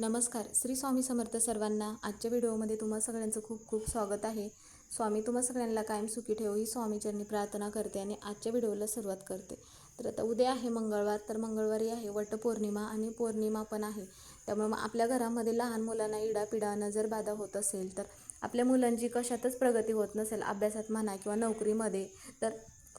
नमस्कार. श्री स्वामी समर्थ सर्वांना आजच्या व्हिडिओमध्ये तुम्हा सगळ्यांचं खूप खूप स्वागत आहे. स्वामी तुम्हा सगळ्यांना कायम सुखी ठेवू ही स्वामीचरणी प्रार्थना करते आणि आजच्या व्हिडिओला सुरुवात करते. तर आता उद्या आहे मंगळवार तर मंगळवारी आहे वटपौर्णिमा आणि पौर्णिमा पण आहे. त्यामुळे मग आपल्या घरामध्ये लहान मुलांना इडापिडा नजरबाधा होत असेल तर आपल्या मुलांची कशातच प्रगती होत नसेल अभ्यासात म्हणा किंवा नोकरीमध्ये तर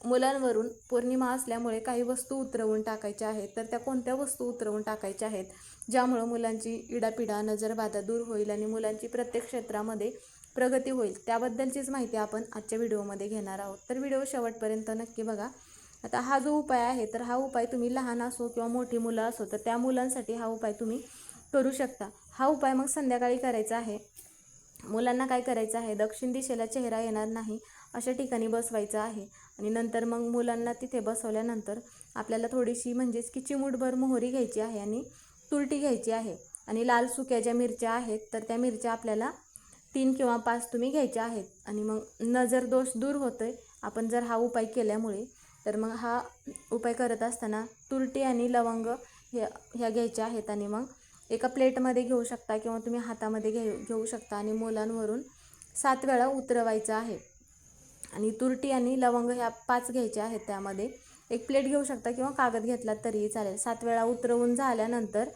मुलांवरून पौर्णिमा असल्यामुळे काही वस्तू उतरवून टाकायच्या आहेत. तर त्या कोणत्या वस्तू उतरवून टाकायच्या आहेत? ज्यामुळं मुलांची इडापिडा नजरबाधा दूर होईल आणि मुलांची प्रत्येक क्षेत्रामध्ये प्रगती होईल. त्याबद्दलचीच माहिती आपण आजच्या व्हिडिओमध्ये घेणार आहोत. तर व्हिडिओ शेवटपर्यंत नक्की बघा. आता हा जो उपाय आहे तर हा उपाय तुम्ही लहान असो किंवा मोठी मुलं असो तर त्या मुलांसाठी हा उपाय तुम्ही करू शकता. हा उपाय मग संध्याकाळी करायचा आहे. मुलांना काय करायचं आहे? दक्षिण दिशेला चेहरा येणार नाही अशा ठिकाणी बसवायचं आहे. आणि नंतर मग मुलांना तिथे बसवल्यानंतर आपल्याला थोडीशी म्हणजेच की चिमूटभर मोहरी घ्यायची आहे आणि तुरटी घ्यायची आहे. आणि लाल सुक्या ज्या मिरच्या आहेत तर त्या मिरच्या आपल्याला तीन किंवा पाच तुम्ही घ्यायच्या आहेत. आणि मग नजर दोष दूर होतो आहे आपण जर हा उपाय केल्यामुळे तर मग हा उपाय करत असताना तुरटी आणि लवंग ह्या ह्या घ्यायच्या आहेत. आणि मग एका प्लेटमध्ये घेऊ शकता किंवा तुम्ही हातामध्ये घेऊ घेऊ शकता. आणि मुलांवरून सात वेळा उतरवायचं आहे. आणि तुरटी आणि लवंग ह्या पाच घ्यायच्या आहेत त्यामध्ये. एक प्लेट घेऊ शकता किंवा कागद घेतलात तरीही चालेल. सात वेळा उतरवून झाल्यानंतर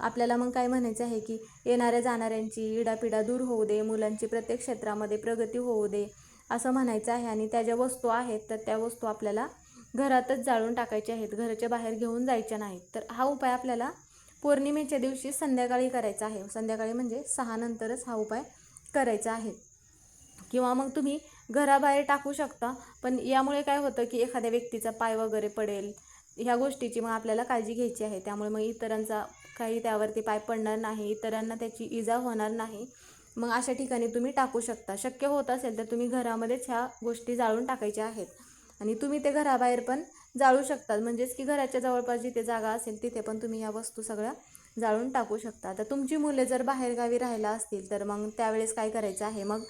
आपल्याला मग काय म्हणायचं आहे की येणाऱ्या जाणाऱ्यांची इडापिडा दूर होऊ दे मुलांची प्रत्येक क्षेत्रामध्ये प्रगती होऊ दे असं म्हणायचं आहे. आणि त्या ज्या वस्तू आहेत तर त्या वस्तू आपल्याला घरातच जाळून टाकायच्या आहेत. घराच्या बाहेर घेऊन जायच्या नाहीत. तर हा उपाय आपल्याला पौर्णिमेच्या दिवशी संध्याकाळी करायचा आहे. संध्याकाळी म्हणजे सहा नंतरच हा उपाय करायचा आहे. किंवा मग तुम्ही घराबाहेर टाकू शकता. पण यामुळे काय होतं की एखाद्या व्यक्तीचा पाय वगैरे पडेल. ह्या गोष्टीची मग आपल्याला काळजी घ्यायची आहे. त्यामुळे मग इतरांचा काही त्यावरती पाय पडणार नाही. इतरांना त्याची इजा होणार नाही. मग अशा ठिकाणी तुम्ही टाकू शकता. शक्य होत असेल तर तुम्ही घरामध्येच ह्या गोष्टी जाळून टाकायच्या आहेत. आणि तुम्ही ते घराबाहेर पण जाळू शकतात म्हणजेच की घराच्या जवळपास जिथे जागा असेल तिथे पण तुम्ही ह्या वस्तू सगळ्या जाळून टाकू शकता. तर तुमची मुले जर बाहेरगावी राहायला असतील तर मग त्यावेळेस काय करायचं आहे? मग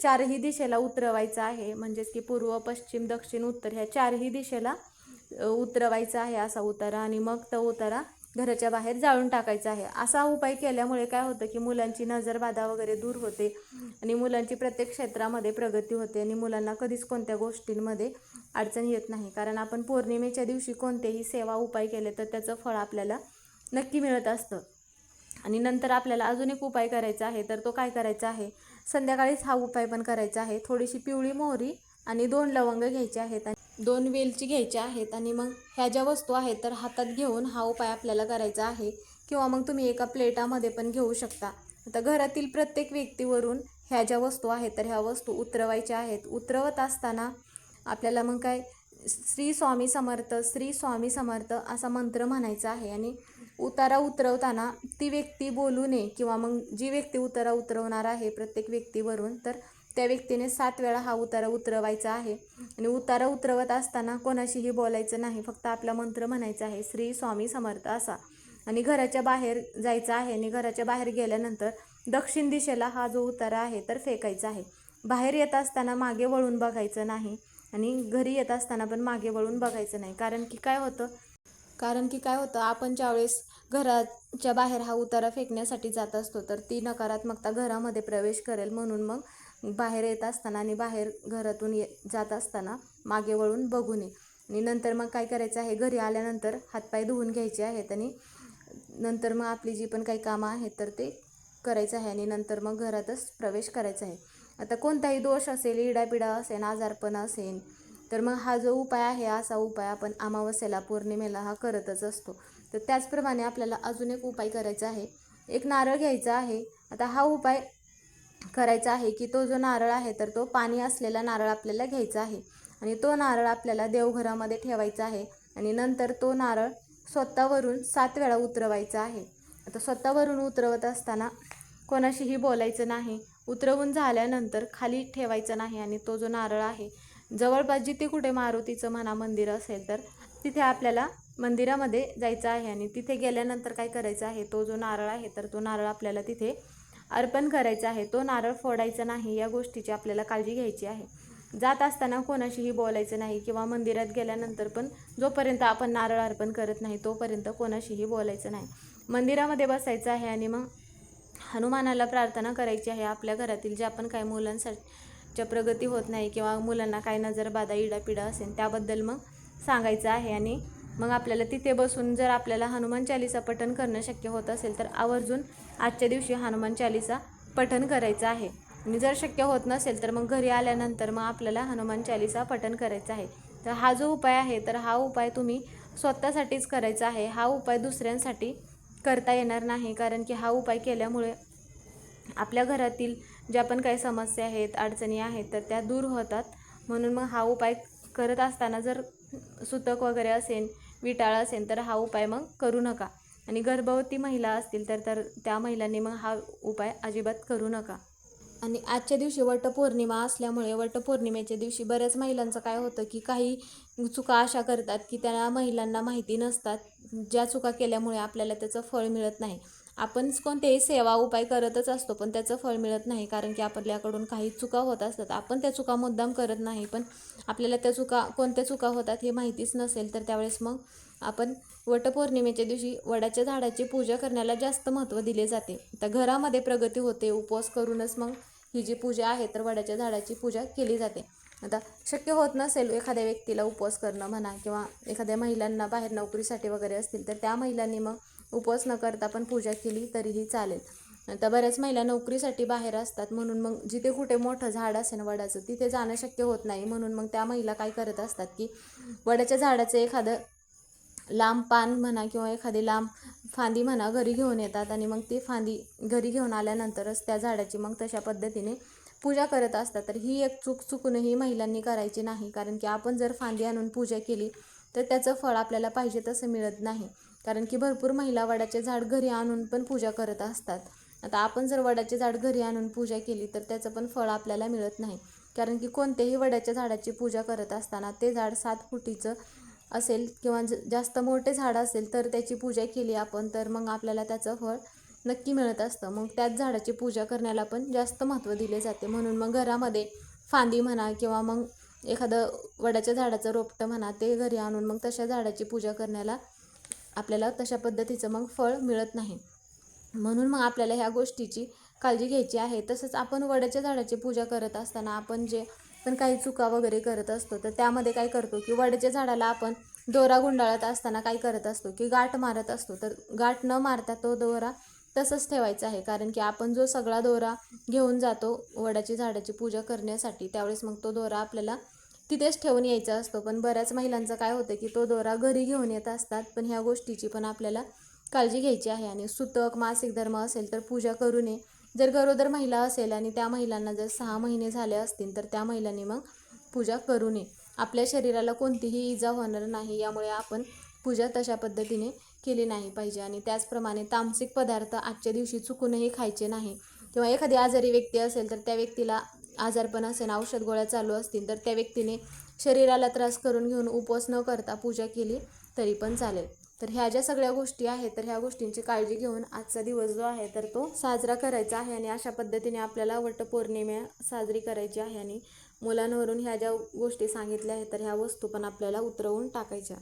चारही दिशेला उतरवायचं आहे. म्हणजेच की पूर्व पश्चिम दक्षिण उत्तर ह्या चारही दिशेला उतरवायचं उतरवायचा आहे असा उतारा आणि मग तो उतारा घराच्या बाहेर जाळून टाकायचा आहे. असा उपाय केल्यामुळे काय होतं की मुलांची नजरबाधा वगैरे दूर होते आणि मुलांची प्रत्येक क्षेत्रामध्ये प्रगती होते आणि मुलांना कधीच कोणत्या गोष्टींमध्ये अडचण येत नाही. कारण आपण पौर्णिमेच्या दिवशी कोणतेही सेवा उपाय केले तर त्याचं फळ आपल्याला नक्की मिळत असतं. आणि नंतर आपल्याला अजून एक उपाय करायचा आहे तर तो काय करायचा आहे? संध्याकाळीच हा उपाय पण करायचा आहे. थोडीशी पिवळी मोहरी आणि दोन लवंग घ्यायचे आहेत आणि दोन वेलची घ्यायच्या आहेत आणि मग ह्या ज्या वस्तू आहेत तर हातात घेऊन हा उपाय आपल्याला करायचा आहे. किंवा मग तुम्ही एका प्लेटामध्ये पण घेऊ शकता. आता घरातील प्रत्येक व्यक्तीवरून ह्या ज्या वस्तू आहेत तर ह्या वस्तू उतरवायच्या आहेत. उतरवत असताना आपल्याला मग काय श्री स्वामी समर्थ श्री स्वामी समर्थ असा मंत्र म्हणायचा आहे आणि उतारा उतरवताना ती व्यक्ती बोलू नये किंवा मग जी व्यक्ती उतारा उतरवणार आहे प्रत्येक व्यक्तीवरून तर त्या व्यक्तीने सात वेळा हा उतारा उतरवायचा आहे. आणि उतारा उतरवत असताना कोणाशीही बोलायचं नाही फक्त आपला मंत्र म्हणायचा आहे श्री स्वामी समर्थ असा. आणि घराच्या बाहेर जायचं आहे आणि घराच्या बाहेर गेल्यानंतर दक्षिण दिशेला हा जो उतारा आहे तर फेकायचा आहे. बाहेर येत असताना मागे वळून बघायचं नाही आणि घरी येत असताना पण मागे वळून बघायचं नाही. कारण की काय होतं? कारण की काय होतं आपण ज्यावेळेस घराच्या बाहेर हा उतारा फेकण्यासाठी जात असतो तर ती नकारात्मकता घरामध्ये प्रवेश करेल म्हणून मग बाहेर येत असताना आणि बाहेर घरातून ये जात असताना मागे वळून बघू नये आणि नंतर मग काय करायचं आहे घरी आल्यानंतर हातपाय धुवून घ्यायचे आहेत आणि नंतर मग आपली जी पण काही कामं आहेत तर ते करायचं आहे आणि नंतर मग घरातच प्रवेश करायचा आहे. आता कोणताही दोष असेल इडापिडा असेल आजारपण असेल तर मग हा जो उपाय आहे असा उपाय आपण अमावस्येला पौर्णिमेला हा करतच असतो. तर त्याचप्रमाणे आपल्याला अजून एक उपाय करायचा आहे. एक नारळ घ्यायचा आहे. आता हा उपाय करायचा आहे की तो जो नारळ आहे तर तो पाणी असलेला नारळ आपल्याला घ्यायचा आहे. आणि तो नारळ आपल्याला देवघरामध्ये ठेवायचा आहे. आणि नंतर तो नारळ स्वतःवरून सात वेळा उतरवायचा आहे. आता स्वतःवरून उतरवत असताना कोणाशीही बोलायचं नाही. उतरवून झाल्यानंतर खाली ठेवायचं नाही आणि तो जो नारळ आहे जवळपास जिथे कुठे मारुतीचं म्हणा मंदिर असेल तर तिथे आपल्याला मंदिरामध्ये जायचं आहे आणि तिथे गेल्यानंतर काय करायचं आहे? तो जो नारळ आहे तर तो नारळ आपल्याला तिथे अर्पण करायचा आहे. तो नारळ फोडायचा नाही या गोष्टीची आपल्याला काळजी घ्यायची आहे. जात असताना कोणाशीही बोलायचं नाही किंवा मंदिरात गेल्यानंतर पण जोपर्यंत आपण नारळ अर्पण करत नाही तोपर्यंत कोणाशीही बोलायचं नाही. मंदिरामध्ये बसायचं आहे आणि मग हनुमानाला प्रार्थना करायची आहे आपल्या घरातील जे आपण काही मुलांसाठी मुलांसाठीच्या प्रगती होत नाही किंवा मुलांना काय नजर बाधा इडापिडा असेल त्याबद्दल मग सांगायचं आहे आणि मग आपल्याला तिथे बसून जर आपल्याला हनुमान चालिसा पठण करणं शक्य होत असेल तर आवर्जून आजच्या दिवशी हनुमान चालिसा पठण करायचं आहे. आणि जर शक्य होत नसेल तर मग घरी आल्यानंतर मग आपल्याला हनुमान चालिसा पठण करायचं आहे. तर हा जो उपाय आहे तर हा उपाय तुम्ही स्वतःसाठीच करायचा आहे. हा उपाय दुसऱ्यांसाठी करता येणार नाही कारण की हा उपाय केल्यामुळे आपल्या घरातील ज्या पण काही समस्या आहेत अडचणी आहेत तर त्या दूर होतात. म्हणून मग हा उपाय करत असताना जर सुतक वगैरे असेल विटाळ असेल तर हा उपाय मग करू नका. आणि गर्भवती महिला असतील तर तर त्या महिलांनी मग हा उपाय अजिबात करू नका. आणि आजच्या दिवशी वटपौर्णिमा असल्यामुळे वटपौर्णिमेच्या दिवशी बऱ्याच महिलांचं काय होतं की काही चुका अशा करतात की त्या महिलांना माहिती नसतात. ज्या चुका केल्यामुळे आपल्याला त्याचं फळ मिळत नाही. आपण कोणतेही सेवा उपाय करतच असतो पण त्याचं फळ मिळत नाही कारण की आपल्याकडून काही चुका होत असतात. आपण त्या चुका मुद्दाम करत नाही पण आपल्याला त्या चुका कोणत्या चुका होतात हे माहितीच नसेल तर त्यावेळेस मग आपण वटपौर्णिमेच्या दिवशी वडाच्या झाडाची पूजा करण्याला जास्त महत्त्व दिले जाते. तर घरामध्ये प्रगती होते उपवास करूनच मग ही जी पूजा आहे तर वडाच्या झाडाची पूजा केली जाते. आता शक्य होत नसेल एखाद्या व्यक्तीला उपवास करणं म्हणा किंवा एखाद्या महिलांना बाहेर नोकरीसाठी वगैरे असतील तर त्या महिलांनी मग उपवास न करता पण पूजा केली तरीही चालेल. आता बऱ्याच महिला नोकरीसाठी बाहेर असतात म्हणून मग जिथे कुठे मोठं झाड असेल वडाचं तिथे जाणं शक्य होत नाही. म्हणून मग त्या महिला काय करत असतात की वडाच्या झाडाचं एखादं लांब पान म्हणा किंवा एखादी लांब फांदी म्हणा घरी घेऊन येतात आणि मग ती फांदी घरी घेऊन आल्यानंतरच त्या झाडाची मग तशा पद्धतीने पूजा करत असतात. तर ही एक चूक चुकूनही महिलांनी करायची नाही. कारण की आपण जर फांदी आणून पूजा केली तर त्याचं फळ आपल्याला पाहिजे तसं मिळत नाही. कारण की भरपूर महिला वडाचे झाड घरी आणून पण पूजा करत असतात. आता आपण जर वडाचे झाड घरी आणून पूजा केली तर त्याचं पण फळ आपल्याला मिळत नाही. कारण की कोणत्याही वडाच्या झाडाची पूजा करत असताना ते झाड सात फुटीचं असेल किंवा ज जास्त मोठे झाड असेल तर त्याची पूजा केली आपण तर मग आपल्याला त्याचं फळ नक्की मिळत असतं. मग त्याच झाडाची पूजा करण्याला पण जास्त महत्त्व दिले जाते. म्हणून मग घरामध्ये फांदी म्हणा किंवा मग एखादं वडाच्या झाडाचं रोपटं म्हणा ते घरी आणून मग तशा झाडाची पूजा करण्याला आपल्याला तशा पद्धतीचं मग फळ मिळत नाही. म्हणून मग आपल्याला ह्या गोष्टीची काळजी घ्यायची आहे. तसंच आपण वडाच्या झाडाची पूजा करत असताना आपण जे पण काही चुका वगैरे करत असतो तर त्यामध्ये काय करतो की वड्याच्या झाडाला आपण दोरा गुंडाळत असताना काय करत असतो की गाठ मारत असतो. तर गाठ न मारता तो दोरा तसंच ठेवायचा आहे. कारण की आपण जो सगळा दोरा घेऊन जातो वडाची झाडाची पूजा करण्यासाठी त्यावेळेस मग तो दोरा आपल्याला तिथेच ठेवून यायचा असतो. पण बऱ्याच महिलांचं काय होतं की तो दोरा घरी घेऊन येत असतात. पण ह्या गोष्टीची पण आपल्याला काळजी घ्यायची आहे. आणि सुतक मासिक धर्म असेल तर पूजा करू नये. जर गरोदर महिला असेल आणि त्या महिलांना जर सहा महिने झाले असतील तर त्या महिलांनी मग पूजा करू नये. आपल्या शरीराला कोणतीही इजा होणार नाही. यामुळे आपण पूजा तशा पद्धतीने केली नाही पाहिजे. आणि त्याचप्रमाणे तामसिक पदार्थ आजच्या दिवशी चुकूनही खायचे नाही. किंवा एखादी आजारी व्यक्ती असेल तर त्या व्यक्तीला आजारपण असेल औषध गोळ्या चालू असतील तर त्या व्यक्तीने शरीराला त्रास करून घेऊन उपवास न करता पूजा केली तरी पण चालेल. तर ह्या ज्या सगळ्या गोष्टी आहेत तर ह्या गोष्टींची काळजी घेऊन आजचा दिवस जो आहे तर तो साजरा करायचा आहे आणि अशा पद्धतीने आपल्याला वटपौर्णिमा साजरी करायची आहे आणि मुलांवरून ह्या ज्या गोष्टी सांगितल्या आहेत तर ह्या वस्तू पण आपल्याला उतरवून टाकायच्या.